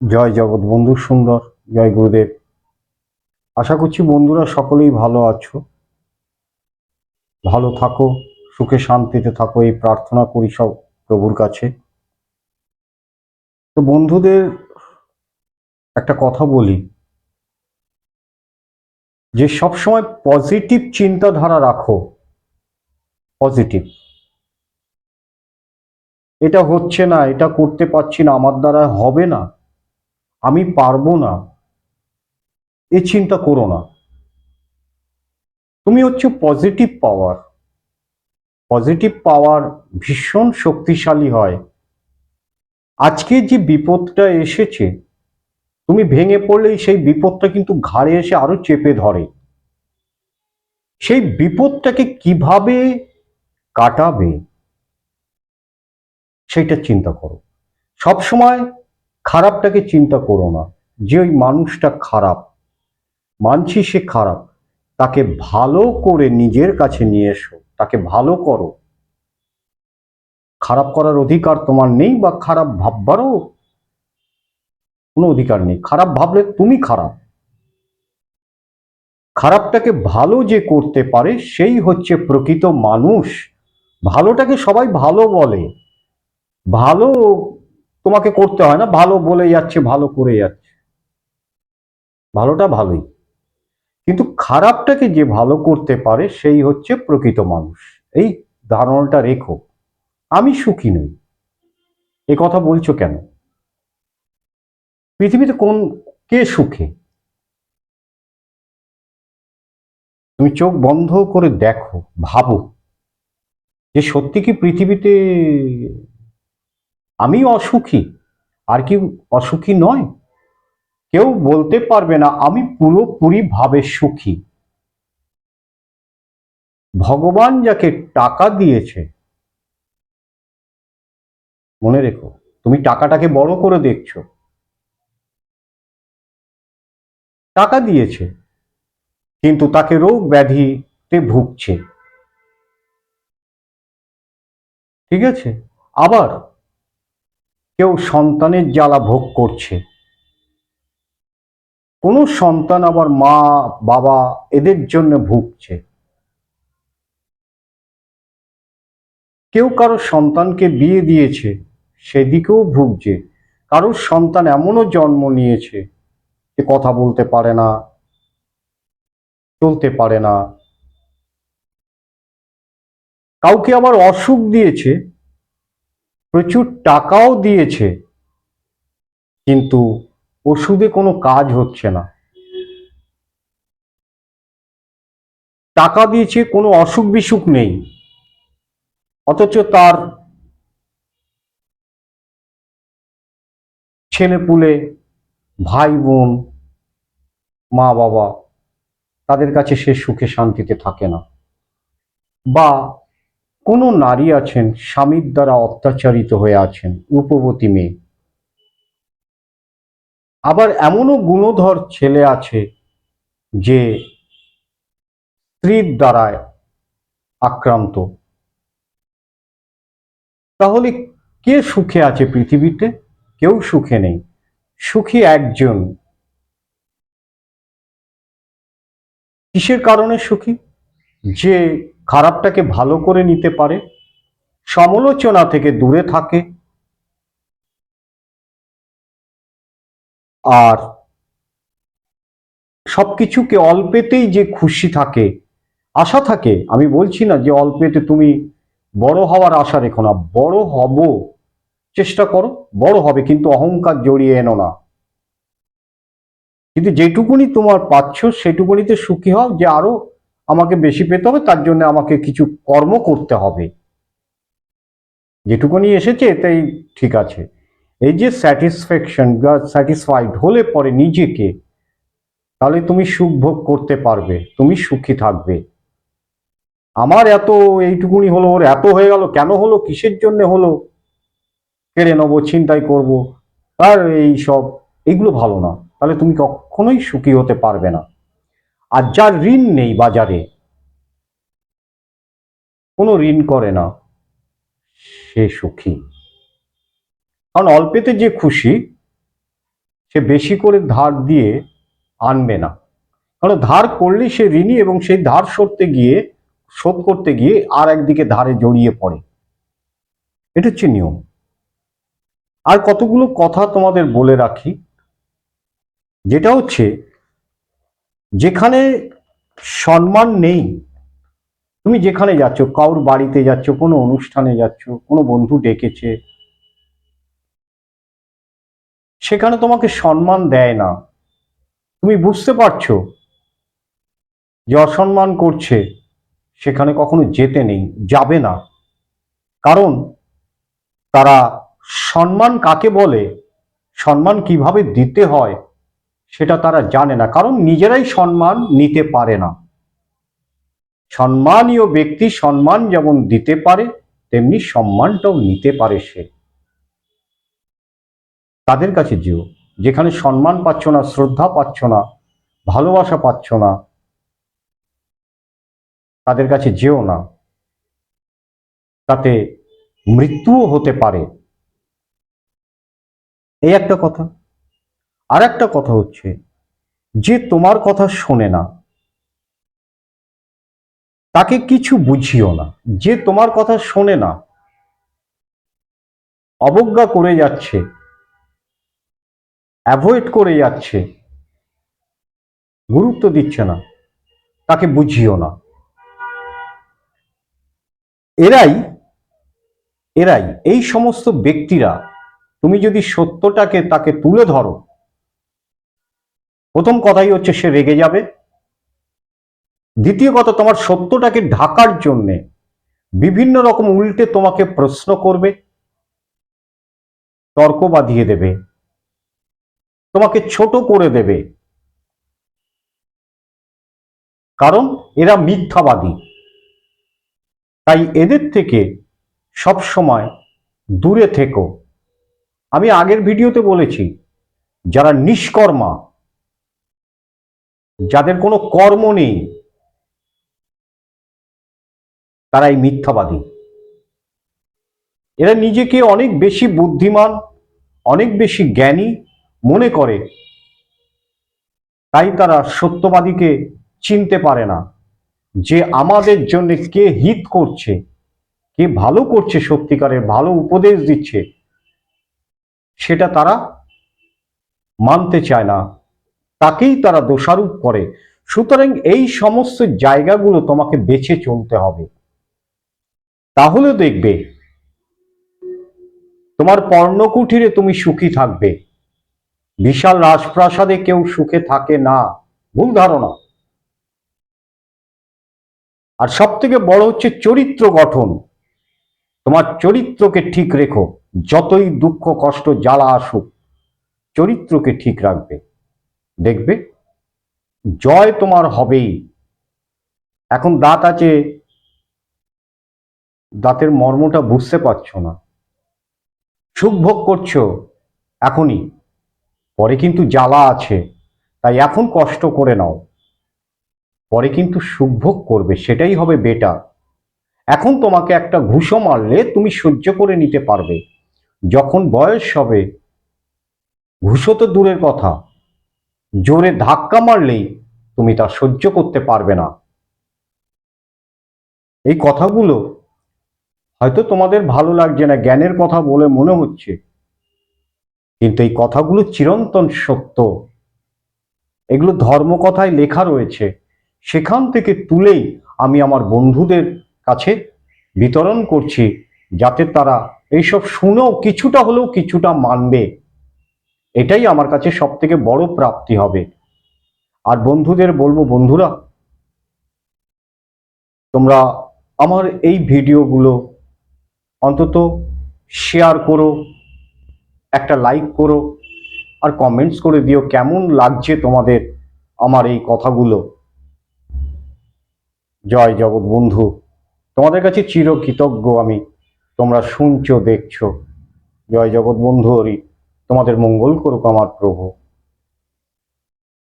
জয় জগৎ বন্ধু সুন্দর, জয় গুরুদেব। আশা করছি বন্ধুরা সকলেই ভালো আছো। ভালো থাকো, সুখে শান্তিতে থাকো, এই প্রার্থনা করি সব প্রভুর কাছে। তো বন্ধুদের একটা কথা বলি। যে সবসময় পজিটিভ চিন্তাধারা রাখো। পজিটিভ। এটা হচ্ছে না, এটা করতে পারছি না, আমার দ্বারা হবে না। আমি পারব না। এ চিন্তা করো না। তুমি হচ্ছে পজিটিভ পাওয়ার পজিটিভ পাওয়ার ভীষণ শক্তিশালী হয়। আজকে যে বিপদটা এসেছে, তুমি ভেঙে পড়লেই সেই বিপদটা কিন্তু ঘাড়ে এসে আরও চেপে ধরে। সেই বিপদটাকে কীভাবে কাটাবে, সেটা চিন্তা করো। সবসময় খারাপটাকে চিন্তা করো না। যে ওই মানুষটা খারাপ, মানছি সে খারাপ, তাকে ভালো করে নিজের কাছে নিয়ে এসো, তাকে ভালো করো। খারাপ করার অধিকার তোমার নেই বা খারাপ ভাববারও কোনো অধিকার নেই। খারাপ ভাবলে তুমি খারাপ। খারাপটাকে ভালো যে করতে পারে, সেই হচ্ছে প্রকৃত মানুষ। ভালোটাকে সবাই ভালো বলে। ভালো তোমাকে করতে হয় না, ভালো বলে যাচ্ছে, ভালো করে যাচ্ছে। ভালোটা ভালোই। কিন্তু খারাপটাকে যে ভালো করতে পারে, সেই হচ্ছে প্রকৃত মানুষ। এই ধারণাটা রেখো। আমি সুখী নই। এ কথা বলছো কেন? পৃথিবীতে কোন, কে সুখে? তুমি চোখ বন্ধ করে দেখো, ভাবো যে সত্যি কি পৃথিবীতে আমি অসুখী। আর কি অসুখী নয়। কেউ বলতে পারবে না, আমি পুরোপুরি ভাবে সুখী। ভগবান যাকে টাকা দিয়েছে, মনে রেখো, তুমি টাকাটাকে বড় করে দেখছ। টাকা দিয়েছে, কিন্তু তাকে রোগ ব্যাধিতে ভুগছে। ঠিক আছে? আবার কেউ সন্তানের জ্বালা ভোগ করছে। কোনো সন্তান আবার মা, বাবা এদের জন্য ভুগছে। কেউ কারও সন্তানকে বিয়ে দিয়েছে, সেদিকেও ভুগছে। কারোর সন্তান এমনও জন্ম নিয়েছে যে কথা বলতে পারে না, চলতে পারে না। কাউকে আবার অসুখ দিয়েছে প্রচুর টাকাও দিয়েছে, কিন্তু ওষুধে কোনো কাজ হচ্ছে না। টাকা দিয়েছে, কোনো অসুখ বিসুখ নেই। অথচ তার ছেলেপুলে ভাই, বোন, মা, বাবা, তাদের কাছে সে সুখে শান্তিতে থাকে না। বা কোনো নারী আছেন স্বামীর দ্বারা অত্যাচারিত হয়ে আছেন, রূপবতী মেয়ে। আবার এমনও গুণধর ছেলে আছে যে স্ত্রীর দ্বারায় আক্রান্ত। তাহলে কে সুখে আছে পৃথিবীতে? কেউ সুখে নেই। সুখী একজন। কিসের কারণে সুখী? যে খারাপটাকে ভালো করে নিতে পারে, সমালোচনা থেকে দূরে থাকে। আর সবকিছুকে অল্পেতেই যে খুশি থাকে, আশা থাকে, আমি বলছি না যে অল্পেতে তুমি বড় হওয়ার আশা রেখো না, বড় হব, চেষ্টা করো, বড় হবে, কিন্তু অহংকার জড়িয়ে এনো না। কিন্তু যেটুকুনি তোমার পাচ্ছ, সেটুকুনিতে সুখী হও যে আরও আমাকে বেশি পেতে হবে, তার জন্য আমাকে কিছু কর্ম করতে হবে। যেটুকুনি এসেছে এটাই ঠিক আছে। এই যে স্যাটিসফ্যাকশন বা স্যাটিসফাইড হলে পরে নিজেকে, তাহলে তুমি সুখ ভোগ করতে পারবে, তুমি সুখী থাকবে। আমার এত, এইটুকুনি হলো, ওর এত হয়ে গেল, কেন হলো, কিসের জন্য হলো, কেড়ে নেব চিন্তাই করব, আর এই সব, এগুলো ভালো না। তাহলে তুমি কখনোই সুখী হতে পারবে না। আর যার ঋণ নেই বাজারে, কোনো ঋণ করে না, সে সুখী। কারণ অল্পেতে যে খুশি, সে বেশি করে ধার দিয়ে আনবে না। কারণ ধার করলে সে ঋণী এবং সেই ধার সরতে গিয়ে, শোধ করতে গিয়ে আর একদিকে ধারে জড়িয়ে পড়ে। এটা হচ্ছে নিয়ম। আর কতগুলো কথা তোমাদের বলে রাখি, যেটা হচ্ছে যেখানে সম্মান নেই, তুমি যেখানে যাচ্ছ, কারোর বাড়িতে যাচ্ছ, কোনো অনুষ্ঠানে যাচ্ছ, কোনো বন্ধু ডেকেছে, সেখানে তোমাকে সম্মান দেয় না। তুমি বুঝতে পারছ যে অসম্মান করছে, সেখানে কখনো যেতে নেই, যাবে না। কারণ তারা সম্মান কাকে বলে? সম্মান কীভাবে দিতে হয়? সেটা তারা জানে না, কারণ নিজেরাই সম্মান নিতে পারে না। সম্মানীয় ব্যক্তি সম্মান যেমন দিতে পারে, তেমনি সম্মানটাও নিতে পারে সে। তাদের কাছে যেও, যেখানে সম্মান পাচ্ছ না, শ্রদ্ধা পাচ্ছ না, ভালোবাসা পাচ্ছ না, তাদের কাছে যেও না। তাতে মৃত্যুও হতে পারে। এই একটা কথা। আর একটা কথা হচ্ছে, যে তোমার কথা শোনে না, তাকে কিছু বুঝিও না। যে তোমার কথা শোনে না, অবজ্ঞা করে যাচ্ছে অ্যাভয়েড করে যাচ্ছে, গুরুত্ব দিচ্ছে না, তাকে বুঝিও না। এরাই এরাই, এই সমস্ত ব্যক্তিরা, তুমি যদি সত্যটাকে তাকে তুলে ধরো প্রথম কথাই হচ্ছে সে রেগে যাবে। দ্বিতীয় কথা, তোমার সত্যটাকে ঢাকার জন্যে বিভিন্ন রকম উল্টে তোমাকে প্রশ্ন করবে, তর্ক বাঁধিয়ে দেবে, তোমাকে ছোট করে দেবে। কারণ এরা মিথ্যাবাদী। তাই এদের থেকে সব সময় দূরে থেকো। আমি আগের ভিডিওতে বলেছি, যারা নিষ্কর্মা যাদের কোনো কর্ম নেই তারা এই মিথ্যাবাদী। এরা নিজেকে অনেক বেশি বুদ্ধিমান, অনেক বেশি জ্ঞানী মনে করে। তাই তারা সত্যবাদীকে চিনতে পারে না, যে আমাদের জন্য কে হিত করছে, কে ভালো করছে সত্যিকারের ভালো উপদেশ দিচ্ছে, সেটা তারা মানতে চায় না। তাকেই তারা দোষারোপ করে। সুতরাং এই সমস্ত জায়গাগুলো তোমাকে বেছে চলতে হবে। তাহলে দেখবে, তোমার পর্ণকুঠিরে তুমি সুখী থাকবে। বিশাল রাজপ্রাসাদে কেউ সুখে থাকে না। ভুল ধারণা। আর সব থেকে বড় হচ্ছে চরিত্র গঠন। তোমার চরিত্রকে ঠিক রেখো। যতই দুঃখ, কষ্ট, জ্বালা আসুক, চরিত্রকে ঠিক রাখবে। দেখবে, জয় তোমার হবেই। এখন দাঁত আছে, দাঁতের মর্মটা বুঝতে পারছ না। সুখ ভোগ করছ এখনই, পরে কিন্তু জ্বালা আছে, তাই এখন কষ্ট করে নাও। পরে কিন্তু সুখ ভোগ করবে, সেটাই হবে বেটার এখন তোমাকে একটা ঘুষো মারলে তুমি সহ্য করে নিতে পারবে। যখন বয়স হবে, ঘুষো তো দূরের কথা জোরে ধাক্কা মারলেই তুমি তা সহ্য করতে পারবে না। এই কথাগুলো হয়তো তোমাদের ভালো লাগছে না, জ্ঞানের কথা বলে মনে হচ্ছে। কিন্তু এই কথাগুলো চিরন্তন সত্য। এগুলো ধর্মকথায় লেখা রয়েছে। সেখান থেকে তুলেই আমি আমার বন্ধুদের কাছে বিতরণ করছি, যাতে তারা এইসব শুনেও কিছুটা হলেও কিছুটা মানবে। এটাই আমার কাছে সব থেকে বড় প্রাপ্তি হবে। আর বন্ধুদের বলব, বন্ধুরা, তোমরা আমার এই ভিডিওগুলো অন্তত শেয়ার করো, একটা লাইক করো, আর কমেন্টস করে দিও কেমন লাগছে তোমাদের আমার এই কথাগুলো। জয় জগৎ বন্ধু, তোমাদের কাছে চিরকৃতজ্ঞ আমি, তোমরা শুনছো, দেখছ। জয় জগৎ বন্ধু, হরি। তোমাদের মঙ্গল করুক আমার প্রভু।